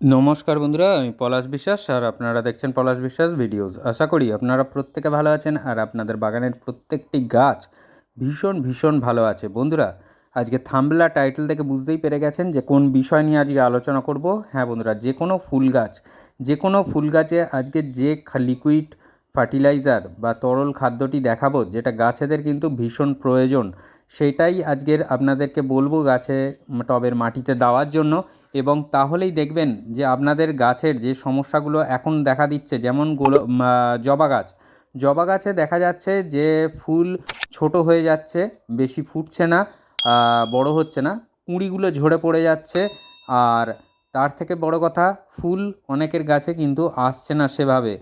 নমস্কার বন্ধুরা, আমি পলাশ বিশ্বাস আর আপনারা দেখছেন পলাশ বিশ্বাস ভিডিওস। আশা করি আপনারা প্রত্যেকে ভালো আছেন আর আপনাদের বাগানের প্রত্যেকটি গাছ ভীষণ ভীষণ ভালো আছে। বন্ধুরা, আজকে থাম্বলা টাইটেল থেকে বুঝতেই পেরে গেছেন যে কোন বিষয় নিয়ে আজকে আলোচনা করব। হ্যাঁ বন্ধুরা, যে কোনো ফুল গাছ, যে কোনো ফুল গাছে আজকে যে লিকুইড ফার্টিলাইজার বা তরল খাদ্যটি দেখাবো, যেটা গাছেদের কিন্তু ভীষণ প্রয়োজন, সেটাই আজকের আপনাদেরকে বলব গাছে টবের মাটিতে দেওয়ার জন্য। এবং তাহলেই দেখবেন যে আপনাদের গাছের যে সমস্যাগুলো এখন দেখা দিচ্ছে, যেমন গোল জবা গাছ। জবা গাছে দেখা যাচ্ছে যে ফুল ছোট হয়ে যাচ্ছে, বেশি ফুটছে না বড় হচ্ছে না, কুঁড়িগুলো ঝরে পড়ে যাচ্ছে, আর তার থেকে বড় কথা, ফুল অনেকের গাছে কিন্তু আসছে না সেভাবে।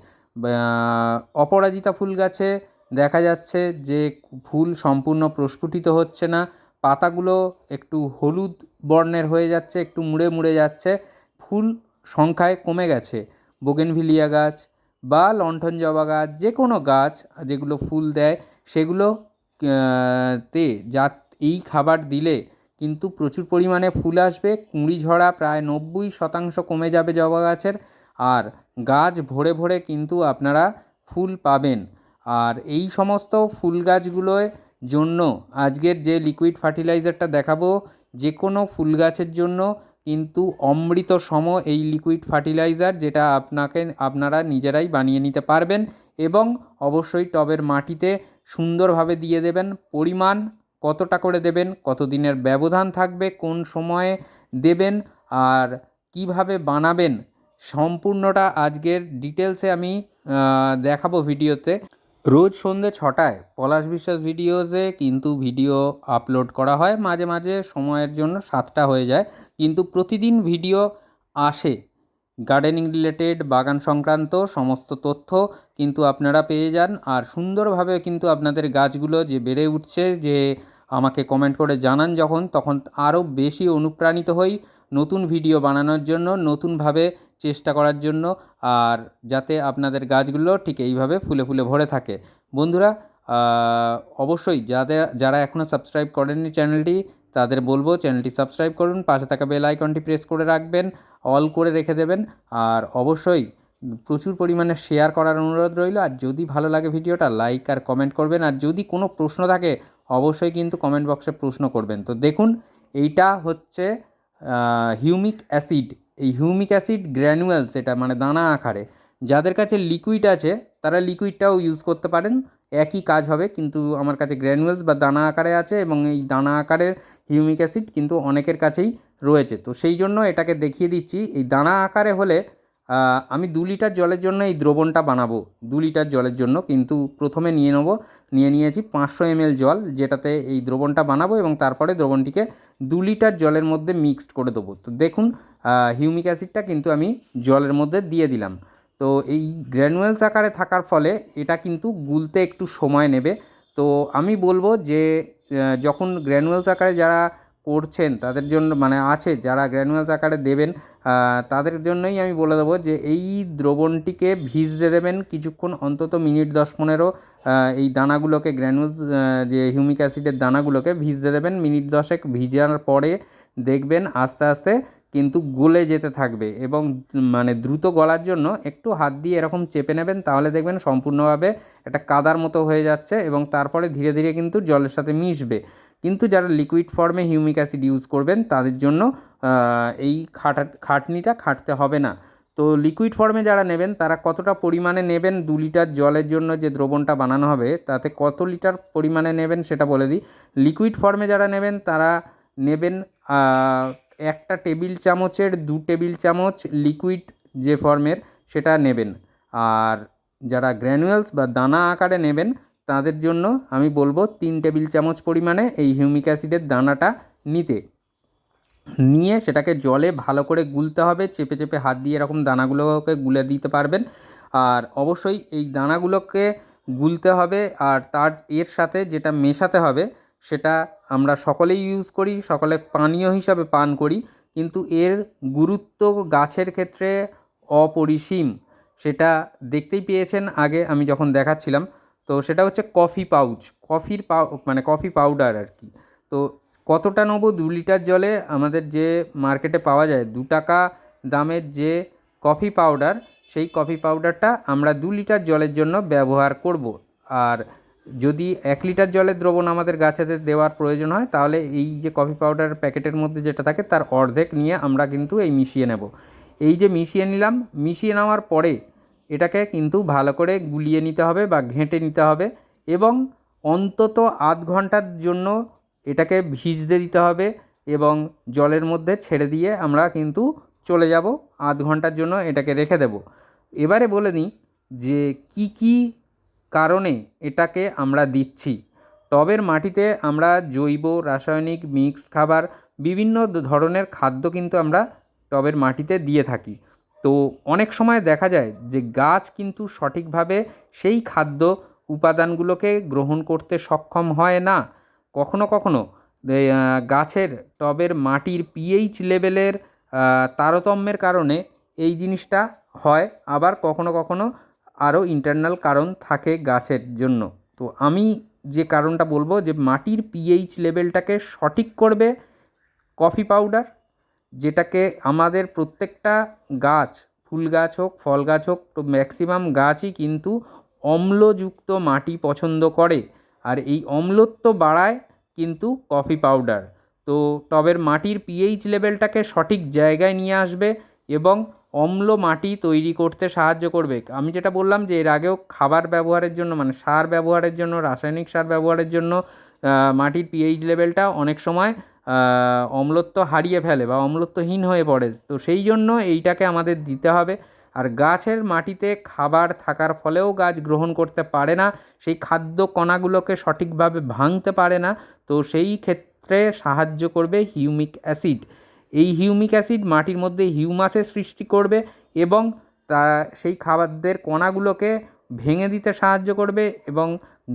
অপরাজিতা ফুল গাছে দেখা যাচ্ছে যে ফুল সম্পূর্ণ প্রস্ফুটিত হচ্ছে না, পাতাগুলো একটু হলুদ বর্ণের হয়ে যাচ্ছে, একটু মুড়ে মুড়ে যাচ্ছে, ফুল সংখ্যায় কমে গেছে। বোগেনভিলিয়া গাছ বা লণ্ঠন জবা গাছ, যে কোনো গাছ যেগুলো ফুল দেয়, সেগুলো, তে যা এই খাবার দিলে কিন্তু প্রচুর পরিমাণে ফুল আসবে, কুঁড়ি ঝরা প্রায় নব্বই শতাংশ কমে যাবে জবা গাছের, আর গাছ ভরে ভরে কিন্তু আপনারা ফুল পাবেন। আর এই সমস্ত ফুল গাছগুলোয় জন্য আজকের যে লিকুইড ফার্টিলাইজারটা দেখাবো যে কোনো ফুল গাছের জন্য কিন্তু অমৃত সম এই লিকুইড ফার্টিলাইজার যেটা আপনাকে, আপনারা নিজেরাই বানিয়ে নিতে পারবেন এবং অবশ্যই টবের মাটিতে সুন্দরভাবে দিয়ে দেবেন পরিমাণ, কতটা করে দেবেন কত দিনের ব্যবধান থাকবে, কোন সময়ে দেবেন আর কীভাবে বানাবেন, সম্পূর্ণটা আজকের ডিটেলসে আমি দেখাবো ভিডিওতে রোজ সন্ধ্যে ছটায় পলাশ বিশ্বাস ভিডিওসে কিন্তু ভিডিও আপলোড করা হয়। মাঝে মাঝে সময়ের জন্য সাতটা হয়ে যায়। কিন্তু প্রতিদিন ভিডিও আসে। গার্ডেনিং রিলেটেড, বাগান সংক্রান্ত সমস্ত তথ্য কিন্তু আপনারা পেয়ে যান। আর সুন্দরভাবে কিন্তু আপনাদের গাছগুলো যে বেড়ে উঠছে, যে আমাকে কমেন্ট করে জানান যখন, তখন আরও বেশি অনুপ্রাণিত হই। নতুন ভিডিও বানানোর জন্য, নতুনভাবে চেষ্টা করার জন্য, আর যাতে আপনাদের গাছগুলো ঠিক এইভাবে ফুলে ফুলে ভরে থাকে। বন্ধুরা অবশ্যই যাদের যারা এখনও সাবস্ক্রাইব করেননি চ্যানেলটি তাদের বলব চ্যানেলটি সাবস্ক্রাইব করুন, পাশে থাকা বেল আইকনটি প্রেস করে রাখবেন অল করে রেখে দেবেন, আর অবশ্যই প্রচুর পরিমাণে শেয়ার করার অনুরোধ রইল, আর যদি ভালো লাগে ভিডিওটা লাইক আর কমেন্ট করবেন, আর যদি কোনো প্রশ্ন থাকে, অবশ্যই কিন্তু কমেন্ট বক্সে প্রশ্ন করবেন। তো দেখুন, এইটা হচ্ছে হিউমিক অ্যাসিড এই হিউমিক অ্যাসিড গ্র্যানুয়ালস এটা মানে দানা আকারে, যাদের কাছে লিকুইড আছে, তারা লিকুইডটাও ইউজ করতে পারেন। একই কাজ হবে, কিন্তু আমার কাছে গ্র্যানুয়ালস বা দানা আকারে আছে এবং এই দানা আকারের হিউমিক অ্যাসিড কিন্তু অনেকের কাছেই রয়েছে। তো সেই জন্য এটাকে দেখিয়ে দিচ্ছি, এই দানা আকারে হলে আমি দু লিটার জলের জন্য এই দ্রবণটা বানাবো, দু লিটার জলের জন্য, কিন্তু প্রথমে নিয়ে নেব নিয়ে নিয়েছি পাঁচশো এমএল জল, যেটাতে এই দ্রবণটা বানাবো এবং তারপরে দ্রবণটিকে দু লিটার জলের মধ্যে মিক্সড করে দেবো। তো দেখুন হিউমিক অ্যাসিডটা কিন্তু আমি জলের মধ্যে দিয়ে দিলাম। তো এই গ্র্যানুয়েলস আকারে থাকার ফলে এটা কিন্তু গুলতে একটু সময় নেবে। তো আমি বলব যে যখন গ্র্যানুয়েলস আকারে যারা করছেন, তাদের জন্য মানে আছে, যারা গ্র্যানুয়ালস আকারে দেবেন তাদের জন্যই আমি বলে দেবো যে এই দ্রবণটিকে ভিজতে দেবেন কিছুক্ষণ, অন্তত মিনিট দশ পনেরো এই দানাগুলোকে গ্র্যানুলস যে হিউমিক অ্যাসিডের দানাগুলোকে ভিজতে দেবেন, মিনিট দশেক ভিজার পরে দেখবেন আস্তে আস্তে কিন্তু গলে যেতে থাকবে এবং মানে দ্রুত গলার জন্য একটু হাত দিয়ে এরকম চেপে নেবেন, তাহলে দেখবেন সম্পূর্ণভাবে একটা কাদার মতো হয়ে যাচ্ছে এবং তারপরে ধীরে ধীরে কিন্তু জলের সাথে মিশবে। কিন্তু যারা লিকুইড ফর্মে হিউমিক অ্যাসিড ইউজ করবেন, তাদের জন্য এই খাটা, খাটনিটা খাটতে হবে না। তো লিকুইড ফর্মে যারা নেবেন, তারা কতটা পরিমাণে নেবেন, দু লিটার জলের জন্য যে দ্রবণটা বানানো হবে, তাতে কত লিটার পরিমাণে নেবেন সেটা বলে দিই। লিকুইড ফর্মে যারা নেবেন, তারা নেবেন একটা টেবিল চামচের দু টেবিল চামচ লিকুইড যে ফর্মের সেটা নেবেন। আর যারা গ্র্যানুয়ালস বা দানা আকারে নেবেন তাদের জন্য আমি বলব তিন টেবিল চামচ পরিমাণে এই হিউমিক অ্যাসিডের দানাটা নিতে। নিয়ে সেটাকে জলে ভালো করে গুলতে হবে, চেপে চেপে হাত দিয়ে এরকম দানাগুলোকে গুলে দিতে পারবেন। আর অবশ্যই এই দানাগুলোকে গুলতে হবে আর তার এর সাথে যেটা মেশাতে হবে সেটা আমরা সকলেই ইউজ করি, সকলে পানীয় হিসাবে পান করি, কিন্তু এর গুরুত্ব গাছের ক্ষেত্রে অপরিসীম। সেটা দেখতেই পেয়েছেন, আগে আমি যখন দেখাচ্ছিলাম তো সেটা হচ্ছে কফি পাউচ, কফির পাউ মানে কফি পাউডার আর কি। তো কতটা নেব দু লিটার জলে? আমাদের যে মার্কেটে পাওয়া যায় দু টাকা দামের যে কফি পাউডার, সেই কফি পাউডারটা আমরা দু লিটার জলের জন্য ব্যবহার করব। আর যদি এক লিটার জলের দ্রবণ আমাদের গাছেদের দেওয়ার প্রয়োজন হয়, তাহলে এই যে কফি পাউডার প্যাকেটের মধ্যে যেটা থাকে, তার অর্ধেক নিয়ে আমরা কিন্তু এই মিশিয়ে নেব। এই যে মিশিয়ে নিলাম, মিশিয়ে নেওয়ার পরে এটাকে কিন্তু ভালো করে গুলিয়ে নিতে হবে বা ঘেঁটে নিতে হবে এবং অন্তত আধ ঘণ্টার জন্য এটাকে ভিজতে দিতে হবে এবং জলের মধ্যে ছেড়ে দিয়ে আমরা কিন্তু চলে যাব, আধ ঘণ্টার জন্য এটাকে রেখে দেব। এবারে বলে নিই যে কি কি কারণে এটাকে আমরা দিচ্ছি। টবের মাটিতে আমরা জৈব, রাসায়নিক, মিক্সড খাবার, বিভিন্ন ধরনের খাদ্য কিন্তু আমরা টবের মাটিতে দিয়ে থাকি। তো অনেক সময় দেখা যায় যে গাছ কিন্তু সঠিকভাবে সেই খাদ্য উপাদানগুলোকে গ্রহণ করতে সক্ষম হয় না। কখনো কখনো গাছের টবের মাটির পিএইচ লেভেলের তারতম্যের কারণে এই জিনিসটা হয়। আবার কখনো কখনো আরও ইন্টারনাল কারণ থাকে গাছের জন্য। তো আমি যে কারণটা বলব যে মাটির পিএইচ লেভেলটাকে সঠিক করবে কফি পাউডার যেটাকে আমাদের প্রত্যেকটা গাছ, ফুল গাছ হোক, ফল গাছ হোক, তো ম্যাক্সিমাম গাছই কিন্তু অম্লযুক্ত মাটি পছন্দ করে। আর এই অম্লত্ব বাড়ায় কিন্তু কফি পাউডার তো টবের মাটির পিএইচ লেভেলটাকে সঠিক জায়গায় নিয়ে আসবে এবং অম্ল মাটি তৈরি করতে সাহায্য করবে। আমি যেটা বললাম যে এর আগেও খাবার ব্যবহারের জন্য মানে সার ব্যবহারের জন্য, রাসায়নিক সার ব্যবহারের জন্য মাটির পিএইচ লেভেলটা অনেক সময় অম্লত্ব হারিয়ে ফেলে বা অম্লত্বহীন হয়ে পড়ে, তো সেই জন্য এইটাকে আমাদের দিতে হবে। আর গাছের মাটিতে খাবার থাকার ফলেও গাছ গ্রহণ করতে পারে না, সেই খাদ্য কণাগুলোকে সঠিকভাবে ভাঙতে পারে না, তো সেই ক্ষেত্রে সাহায্য করবে হিউমিক অ্যাসিড। এই হিউমিক অ্যাসিড মাটির মধ্যে হিউমাসের সৃষ্টি করবে এবং তা, সেই খাবারদের কণাগুলোকে ভেঙে দিতে সাহায্য করবে এবং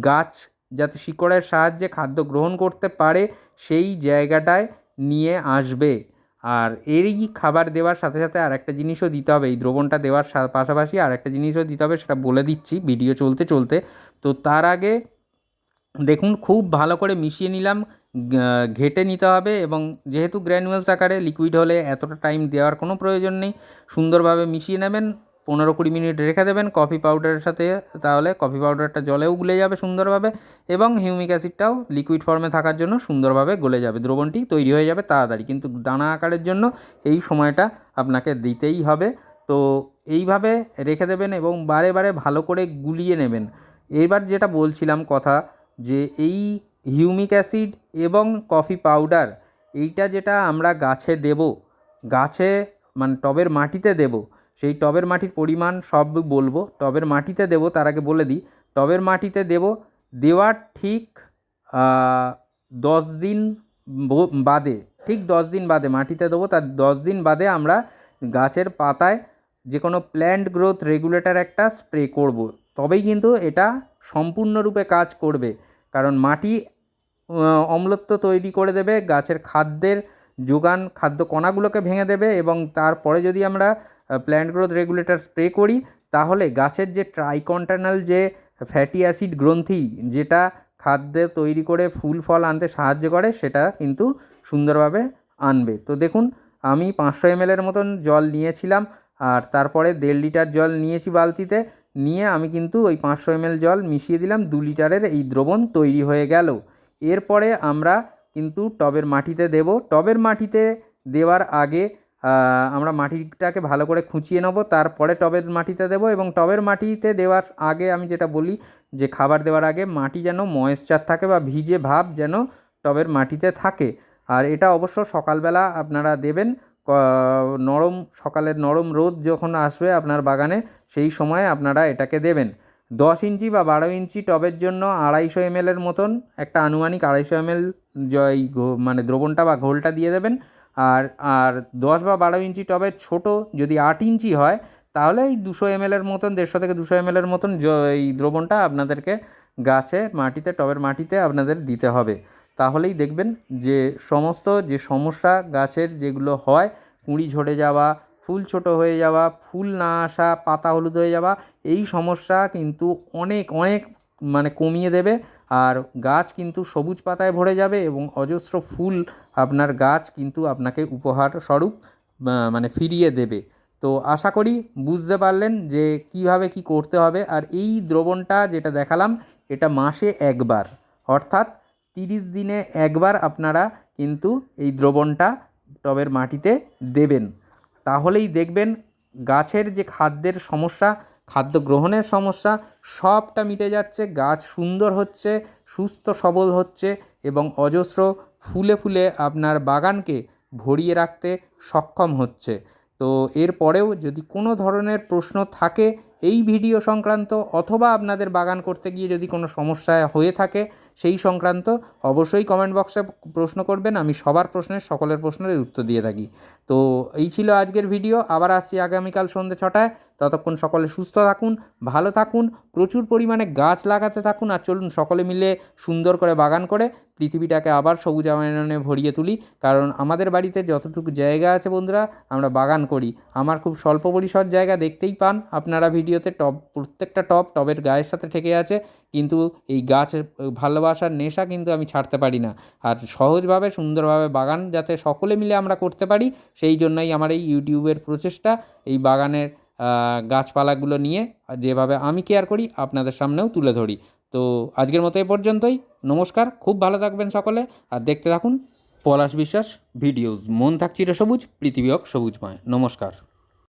গাছ যাতে শিকড়ের সাহায্যে খাদ্য গ্রহণ করতে পারে সেই জায়গাটায় নিয়ে আসবে। আর এরই খাবার দেওয়ার সাথে সাথে আর একটা জিনিসও দিতে হবে। এই দ্রবণটা দেওয়ার পাশাপাশি আর একটা জিনিসও দিতে হবে, সেটা বলে দিচ্ছি ভিডিও চলতে চলতে। তো তার আগে দেখুন, খুব ভালো করে মিশিয়ে নিলাম ঘেটে নিতে হবে এবং যেহেতু গ্র্যানুয়ালস আকারে লিকুইড হলে এতটা টাইম দেওয়ার কোনো প্রয়োজন নেই। সুন্দরভাবে মিশিয়ে নেবেন। পনেরো কুড়ি মিনিট রেখে দেবেন কফি পাউডারের সাথে, তাহলে কফি পাউডারটা জলেও গুলে যাবে সুন্দরভাবে এবং হিউমিক অ্যাসিডটাও লিকুইড ফর্মে থাকার জন্য সুন্দরভাবে গলে যাবে, দ্রবণটি তৈরি হয়ে যাবে তাড়াতাড়ি। কিন্তু দানা আকারের জন্য এই সময়টা আপনাকে দিতেই হবে। তো এইভাবে রেখে দেবেন এবং বারে বারে ভালো করে গুলিয়ে নেবেন। এবার যেটা বলছিলাম কথা যে এই হিউমিক অ্যাসিড এবং কফি পাউডার এইটা যেটা আমরা গাছে দেব, গাছে মানে টবের মাটিতে দেব সেই টবের মাটির পরিমাণ সব বলব। টবের মাটিতে দেব, তার আগে বলে দিই, টবের মাটিতে দেব, দেওয়ার ঠিক দশ দিন বাদে, ঠিক দশ দিন বাদে মাটিতে দেবো, তার দশ দিন বাদে আমরা গাছের পাতায় যে কোনো প্ল্যান্ট গ্রোথ রেগুলেটর একটা স্প্রে করব। তবেই কিন্তু এটা সম্পূর্ণরূপে কাজ করবে। কারণ মাটি অম্লত্ব তৈরি করে দেবে, গাছের খাদ্যের যোগান, খাদ্য কণাগুলোকে ভেঙে দেবে এবং তারপরে যদি আমরা প্ল্যান্ট গ্রোথ রেগুলেটর স্প্রে করি, তাহলে গাছের যে ট্রাইকন্টার্নাল যে ফ্যাটি অ্যাসিড গ্রন্থি, যেটা খাদ্য তৈরি করে ফুল, ফল আনতে সাহায্য করে, সেটা কিন্তু সুন্দরভাবে আনবে। তো দেখুন, আমি পাঁচশো এমএলের মতন জল নিয়েছিলাম, আর তারপরে দেড় লিটার জল নিয়েছি বালতিতে, নিয়ে আমি কিন্তু ওই পাঁচশো এমএল জল মিশিয়ে দিলাম, দু লিটারের এই দ্রবণ তৈরি হয়ে গেল। এরপরে আমরা কিন্তু টবের মাটিতে দেব। টবের মাটিতে দেওয়ার আগে আমরা মাটিটাকে ভালো করে খুঁচিয়ে নেব, তারপরে টবের মাটিতে দেবো এবং টবের মাটিতে দেওয়ার আগে আমি যেটা বলি যে খাবার দেওয়ার আগে মাটি যেন ময়েশ্চার থাকে বা ভিজে ভাব যেন টবের মাটিতে থাকে। আর এটা অবশ্য সকালবেলা আপনারা দেবেন নরম, সকালের নরম রোদ যখন আসবে আপনার বাগানে সেই সময় আপনারা এটাকে দেবেন। দশ ইঞ্চি বা বারো ইঞ্চি টবের জন্য আড়াইশো এমএলের মতন একটা আনুমানিক আড়াইশো এমএল ঘো- মানে দ্রবণটা বা ঘোলটা দিয়ে দেবেন। আর আর দশ বা বারো ইঞ্চি টবের ছোট যদি আট ইঞ্চি হয়, তাহলে এই দুশো এমএলের মতন, দেড়শো থেকে দুশো এমএলের মতন এই দ্রবণটা আপনাদেরকে গাছে, মাটিতে, টবের মাটিতে আপনাদের দিতে হবে। তাহলেই দেখবেন যে সমস্ত যে সমস্যা গাছের যেগুলো হয়, কুঁড়ি ঝরে যাওয়া, ফুল ছোট হয়ে যাওয়া, ফুল না আসা, পাতা হলুদ হয়ে যাওয়া, এই সমস্যা কিন্তু অনেক অনেক মানে কমিয়ে দেবে। আর গাছ কিন্তু সবুজ পাতায় ভরে যাবে এবং অজস্র ফুল আপনার গাছ কিন্তু আপনাকে উপহার স্বরূপ মানে ফিরিয়ে দেবে। তো আশা করি বুঝতে পারলেন যে কীভাবে কি করতে হবে। আর এই দ্রবণটা যেটা দেখালাম, এটা মাসে একবার, অর্থাৎ তিরিশ দিনে একবার আপনারা কিন্তু এই দ্রবণটা টবের মাটিতে দেবেন। তাহলেই দেখবেন গাছের যে খাদ্যের সমস্যা খাদ্য গ্রহণের সমস্যা সবটা মিটে যাচ্ছে, গাছ সুন্দর হচ্ছে, সুস্থ সবল হচ্ছে এবং অজস্র ফুলে ফুলে আপনার বাগানকে ভরিয়ে রাখতে সক্ষম হচ্ছে। তো এরপরেও যদি কোনো ধরনের প্রশ্ন থাকে এই ভিডিও সংক্রান্ত অথবা আপনাদের বাগান করতে গিয়ে যদি কোনো সমস্যা হয়ে থাকে সেই সংক্রান্ত অবশ্যই কমেন্ট বক্সে প্রশ্ন করবেন, আমি সবার প্রশ্নের সকলের প্রশ্নের উত্তর দিয়ে থাকি। তো এই ছিল আজকের ভিডিও, আবার আসছি আগামীকাল সন্ধ্যে ছটায়। ততক্ষণ সকলে সুস্থ থাকুন, ভালো থাকুন, প্রচুর পরিমাণে গাছ লাগাতে থাকুন আর চলুন সকলে মিলে সুন্দর করে বাগান করে পৃথিবীটাকে আবার সবুজ সবুজায়নে ভরিয়ে তুলি। কারণ আমাদের বাড়িতে যতটুকু জায়গা আছে বন্ধুরা, আমরা বাগান করি। আমার খুব স্বল্প পরিসর জায়গা দেখতেই পান। আপনারা ভিডিওতে টব প্রত্যেকটা টব টবের গায়ের সাথে ঠেকে আছে। কিন্তু এই গাছের ভালোবাসার নেশা কিন্তু আমি ছাড়তে পারি না। আর সহজভাবে, সুন্দরভাবে বাগান যাতে সকলে মিলে আমরা করতে পারি, সেই জন্যই আমার এই ইউটিউবের প্রচেষ্টা, এই বাগানের গাছপালাগুলো নিয়ে যেভাবে আমি কেয়ার করি, আপনাদের সামনেও তুলে ধরি। তো আজকের মতো এ পর্যন্তই। নমস্কার, খুব ভালো থাকবেন সকলে। আর দেখতে থাকুন পলাশ বিশ্বাস ভিডিওস। মন থাক সবুজ পৃথিবী হোক সবুজময়। নমস্কার।